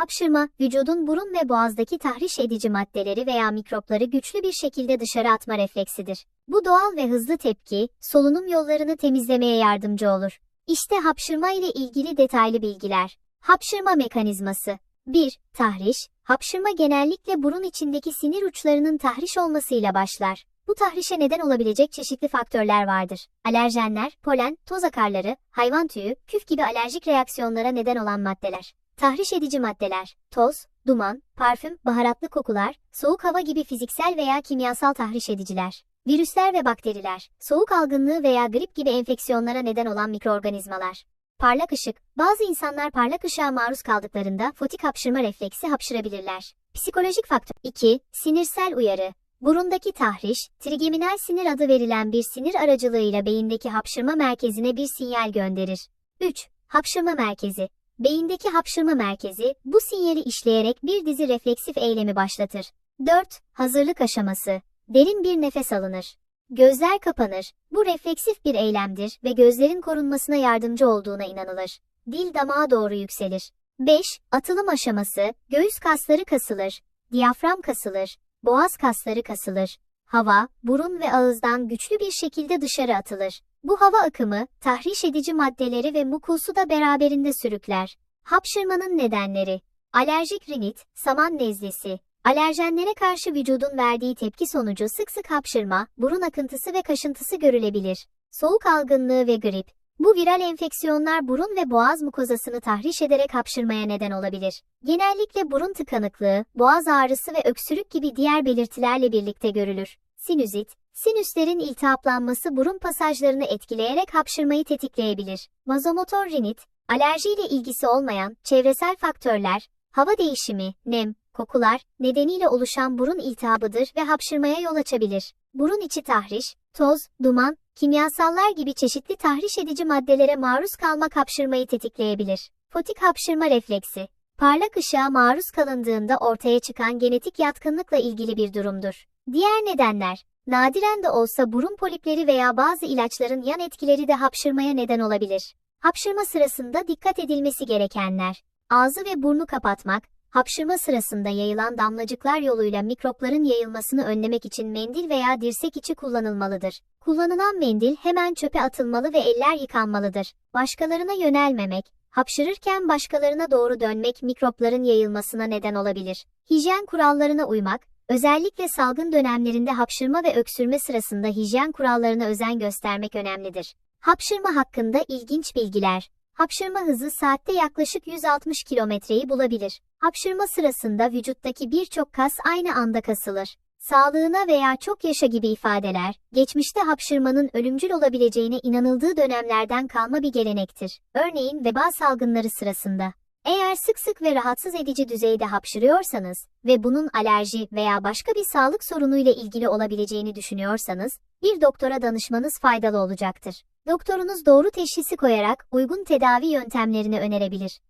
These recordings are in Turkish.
Hapşırma, vücudun burun ve boğazdaki tahriş edici maddeleri veya mikropları güçlü bir şekilde dışarı atma refleksidir. Bu doğal ve hızlı tepki, solunum yollarını temizlemeye yardımcı olur. İşte hapşırma ile ilgili detaylı bilgiler. Hapşırma mekanizması 1. Tahriş, hapşırma genellikle burun içindeki sinir uçlarının tahriş olmasıyla başlar. Bu tahrişe neden olabilecek çeşitli faktörler vardır. Alerjenler, polen, toz akarları, hayvan tüyü, küf gibi alerjik reaksiyonlara neden olan maddeler. Tahriş edici maddeler, toz, duman, parfüm, baharatlı kokular, soğuk hava gibi fiziksel veya kimyasal tahriş ediciler. Virüsler ve bakteriler, soğuk algınlığı veya grip gibi enfeksiyonlara neden olan mikroorganizmalar. Parlak ışık, bazı insanlar parlak ışığa maruz kaldıklarında fotik hapşırma refleksi hapşırabilirler. Psikolojik faktör 2. Sinirsel uyarı. Burundaki tahriş, trigeminal sinir adı verilen bir sinir aracılığıyla beyindeki hapşırma merkezine bir sinyal gönderir. 3. Hapşırma merkezi. Beyindeki hapşırma merkezi, bu sinyali işleyerek bir dizi refleksif eylemi başlatır. 4. Hazırlık aşaması. Derin bir nefes alınır. Gözler kapanır. Bu refleksif bir eylemdir ve gözlerin korunmasına yardımcı olduğuna inanılır. Dil damağa doğru yükselir. 5. Atılım aşaması. Göğüs kasları kasılır. Diyafram kasılır. Boğaz kasları kasılır. Hava, burun ve ağızdan güçlü bir şekilde dışarı atılır. Bu hava akımı, tahriş edici maddeleri ve mukusu da beraberinde sürükler. Hapşırmanın nedenleri Alerjik rinit, saman nezlesi, Alerjenlere karşı vücudun verdiği tepki sonucu sık sık hapşırma, burun akıntısı ve kaşıntısı görülebilir. Soğuk algınlığı ve grip. Bu viral enfeksiyonlar burun ve boğaz mukozasını tahriş ederek hapşırmaya neden olabilir. Genellikle burun tıkanıklığı, boğaz ağrısı ve öksürük gibi diğer belirtilerle birlikte görülür. Sinüzit, sinüslerin iltihaplanması burun pasajlarını etkileyerek hapşırmayı tetikleyebilir. Vazomotor rinit, alerjiyle ilgisi olmayan çevresel faktörler, hava değişimi, nem, kokular nedeniyle oluşan burun iltihabıdır ve hapşırmaya yol açabilir. Burun içi tahriş, toz, duman, kimyasallar gibi çeşitli tahriş edici maddelere maruz kalmak hapşırmayı tetikleyebilir. Fotik hapşırma refleksi, parlak ışığa maruz kalındığında ortaya çıkan genetik yatkınlıkla ilgili bir durumdur. Diğer nedenler, nadiren de olsa burun polipleri veya bazı ilaçların yan etkileri de hapşırmaya neden olabilir. Hapşırma sırasında dikkat edilmesi gerekenler, ağzı ve burnu kapatmak, Hapşırma sırasında yayılan damlacıklar yoluyla mikropların yayılmasını önlemek için mendil veya dirsek içi kullanılmalıdır. Kullanılan mendil hemen çöpe atılmalı ve eller yıkanmalıdır. Başkalarına yönelmemek, hapşırırken başkalarına doğru dönmek mikropların yayılmasına neden olabilir. Hijyen kurallarına uymak, özellikle salgın dönemlerinde hapşırma ve öksürme sırasında hijyen kurallarına özen göstermek önemlidir. Hapşırma hakkında ilginç bilgiler. Hapşırma hızı saatte yaklaşık 160 kilometreyi bulabilir. Hapşırma sırasında vücuttaki birçok kas aynı anda kasılır. Sağlığına veya çok yaşa gibi ifadeler, geçmişte hapşırmanın ölümcül olabileceğine inanıldığı dönemlerden kalma bir gelenektir. Örneğin veba salgınları sırasında. Eğer sık sık ve rahatsız edici düzeyde hapşırıyorsanız ve bunun alerji veya başka bir sağlık sorunuyla ilgili olabileceğini düşünüyorsanız, bir doktora danışmanız faydalı olacaktır. Doktorunuz doğru teşhisi koyarak uygun tedavi yöntemlerini önerebilir.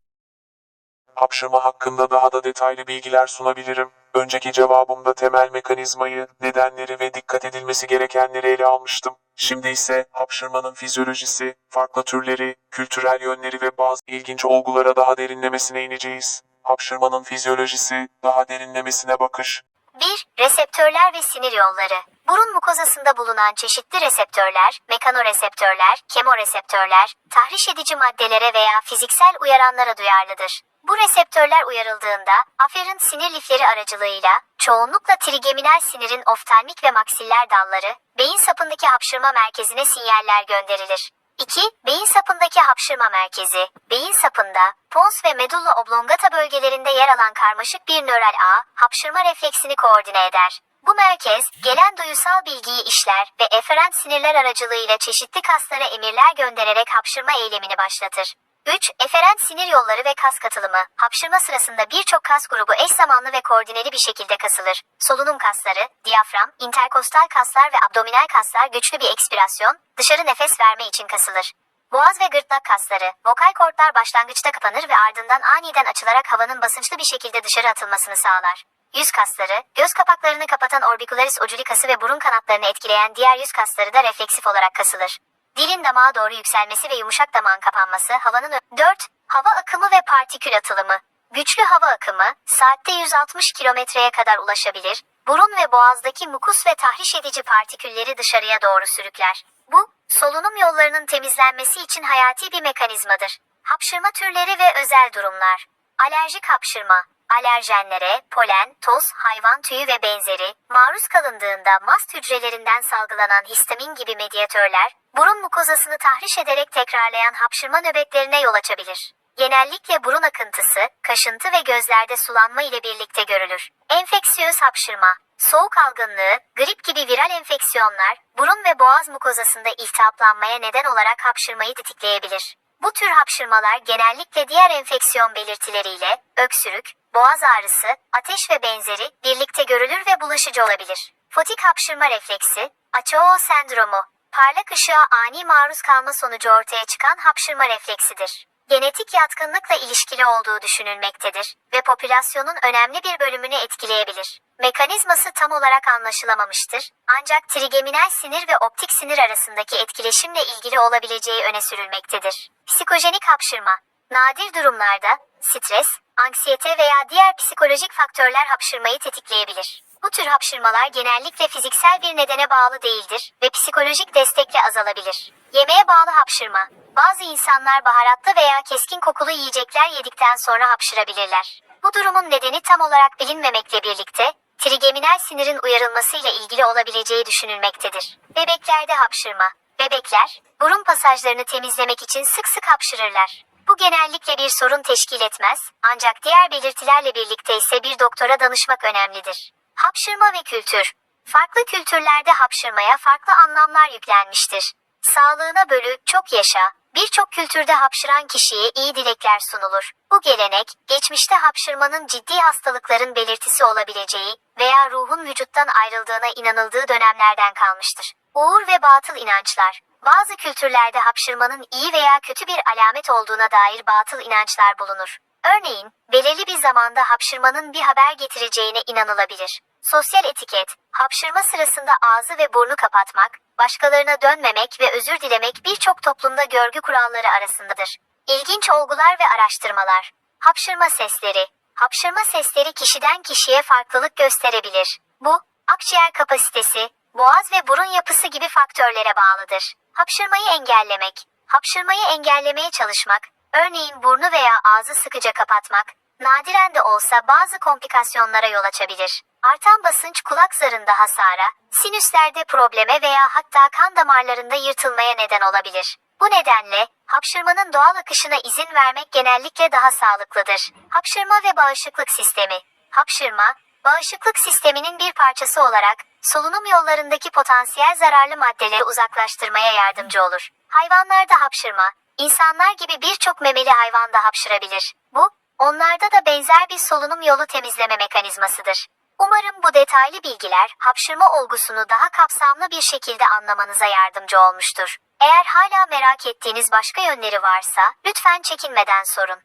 Hapşırma hakkında daha da detaylı bilgiler sunabilirim. Önceki cevabımda temel mekanizmayı, nedenleri ve dikkat edilmesi gerekenleri ele almıştım. Şimdi ise hapşırmanın fizyolojisi, farklı türleri, kültürel yönleri ve bazı ilginç olgulara daha derinlemesine ineceğiz. Hapşırmanın fizyolojisi, daha derinlemesine bakış. 1. Reseptörler ve sinir yolları. Burun mukozasında bulunan çeşitli reseptörler, mekanoreseptörler, kemoreseptörler, tahriş edici maddelere veya fiziksel uyaranlara duyarlıdır. Bu reseptörler uyarıldığında, aferin sinir lifleri aracılığıyla, çoğunlukla trigeminal sinirin oftalmik ve maksiller dalları, beyin sapındaki hapşırma merkezine sinyaller gönderilir. 2. Beyin sapındaki hapşırma merkezi. Beyin sapında, pons ve medulla oblongata bölgelerinde yer alan karmaşık bir nöral ağ, hapşırma refleksini koordine eder. Bu merkez, gelen duyusal bilgiyi işler ve eferent sinirler aracılığıyla çeşitli kaslara emirler göndererek hapşırma eylemini başlatır. 3. Eferent sinir yolları ve kas katılımı. Hapşırma sırasında birçok kas grubu eş zamanlı ve koordineli bir şekilde kasılır. Solunum kasları, diyafram, interkostal kaslar ve abdominal kaslar güçlü bir ekspirasyon, dışarı nefes verme için kasılır. Boğaz ve gırtlak kasları, vokal kortlar başlangıçta kapanır ve ardından aniden açılarak havanın basınçlı bir şekilde dışarı atılmasını sağlar. Yüz kasları, göz kapaklarını kapatan orbicularis oculikası ve burun kanatlarını etkileyen diğer yüz kasları da refleksif olarak kasılır. Dilin damağa doğru yükselmesi ve yumuşak damağın kapanması havanın... ö- 4. Hava akımı ve partikül atılımı. Güçlü hava akımı saatte 160 kilometreye kadar ulaşabilir, burun ve boğazdaki mukus ve tahriş edici partikülleri dışarıya doğru sürükler. Bu, solunum yollarının temizlenmesi için hayati bir mekanizmadır. Hapşırma türleri ve özel durumlar. Alerjik hapşırma, alerjenlere, polen, toz, hayvan tüyü ve benzeri, maruz kalındığında mast hücrelerinden salgılanan histamin gibi medyatörler, burun mukozasını tahriş ederek tekrarlayan hapşırma nöbetlerine yol açabilir. Genellikle burun akıntısı, kaşıntı ve gözlerde sulanma ile birlikte görülür. Enfeksiyöz hapşırma, soğuk algınlığı, grip gibi viral enfeksiyonlar, burun ve boğaz mukozasında iltihaplanmaya neden olarak hapşırmayı tetikleyebilir. Bu tür hapşırmalar genellikle diğer enfeksiyon belirtileriyle öksürük, boğaz ağrısı, ateş ve benzeri birlikte görülür ve bulaşıcı olabilir. Fotik hapşırma refleksi, Açao sendromu, parlak ışığa ani maruz kalma sonucu ortaya çıkan hapşırma refleksidir. Genetik yatkınlıkla ilişkili olduğu düşünülmektedir ve popülasyonun önemli bir bölümünü etkileyebilir. Mekanizması tam olarak anlaşılamamıştır ancak trigeminal sinir ve optik sinir arasındaki etkileşimle ilgili olabileceği öne sürülmektedir. Psikojenik hapşırma Nadir durumlarda stres, anksiyete veya diğer psikolojik faktörler hapşırmayı tetikleyebilir. Bu tür hapşırmalar genellikle fiziksel bir nedene bağlı değildir ve psikolojik destekle azalabilir. Yemeğe bağlı hapşırma. Bazı insanlar baharatlı veya keskin kokulu yiyecekler yedikten sonra hapşırabilirler. Bu durumun nedeni tam olarak bilinmemekle birlikte trigeminal sinirin uyarılmasıyla ilgili olabileceği düşünülmektedir. Bebeklerde hapşırma. Bebekler, burun pasajlarını temizlemek için sık sık hapşırırlar. Bu genellikle bir sorun teşkil etmez, ancak diğer belirtilerle birlikte ise bir doktora danışmak önemlidir. Hapşırma ve kültür. Farklı kültürlerde hapşırmaya farklı anlamlar yüklenmiştir. Sağlığına bölü, çok yaşa. Birçok kültürde hapşıran kişiye iyi dilekler sunulur. Bu gelenek, geçmişte hapşırmanın ciddi hastalıkların belirtisi olabileceği veya ruhun vücuttan ayrıldığına inanıldığı dönemlerden kalmıştır. Uğur ve batıl inançlar. Bazı kültürlerde hapşırmanın iyi veya kötü bir alamet olduğuna dair batıl inançlar bulunur. Örneğin, belirli bir zamanda hapşırmanın bir haber getireceğine inanılabilir. Sosyal etiket, hapşırma sırasında ağzı ve burnu kapatmak, başkalarına dönmemek ve özür dilemek birçok toplumda görgü kuralları arasındadır. İlginç olgular ve araştırmalar. Hapşırma sesleri. Hapşırma sesleri kişiden kişiye farklılık gösterebilir. Bu, akciğer kapasitesi, boğaz ve burun yapısı gibi faktörlere bağlıdır. Hapşırmayı engellemek. Hapşırmayı engellemeye çalışmak, örneğin burnu veya ağzı sıkıca kapatmak, nadiren de olsa bazı komplikasyonlara yol açabilir. Artan basınç kulak zarında hasara, sinüslerde probleme veya hatta kan damarlarında yırtılmaya neden olabilir. Bu nedenle hapşırmanın doğal akışına izin vermek genellikle daha sağlıklıdır. Hapşırma ve bağışıklık sistemi. Hapşırma, bağışıklık sisteminin bir parçası olarak solunum yollarındaki potansiyel zararlı maddeleri uzaklaştırmaya yardımcı olur. Hayvanlarda hapşırma, insanlar gibi birçok memeli hayvan da hapşırabilir. Bu, onlarda da benzer bir solunum yolu temizleme mekanizmasıdır. Umarım bu detaylı bilgiler hapşırma olgusunu daha kapsamlı bir şekilde anlamanıza yardımcı olmuştur. Eğer hala merak ettiğiniz başka yönleri varsa lütfen çekinmeden sorun.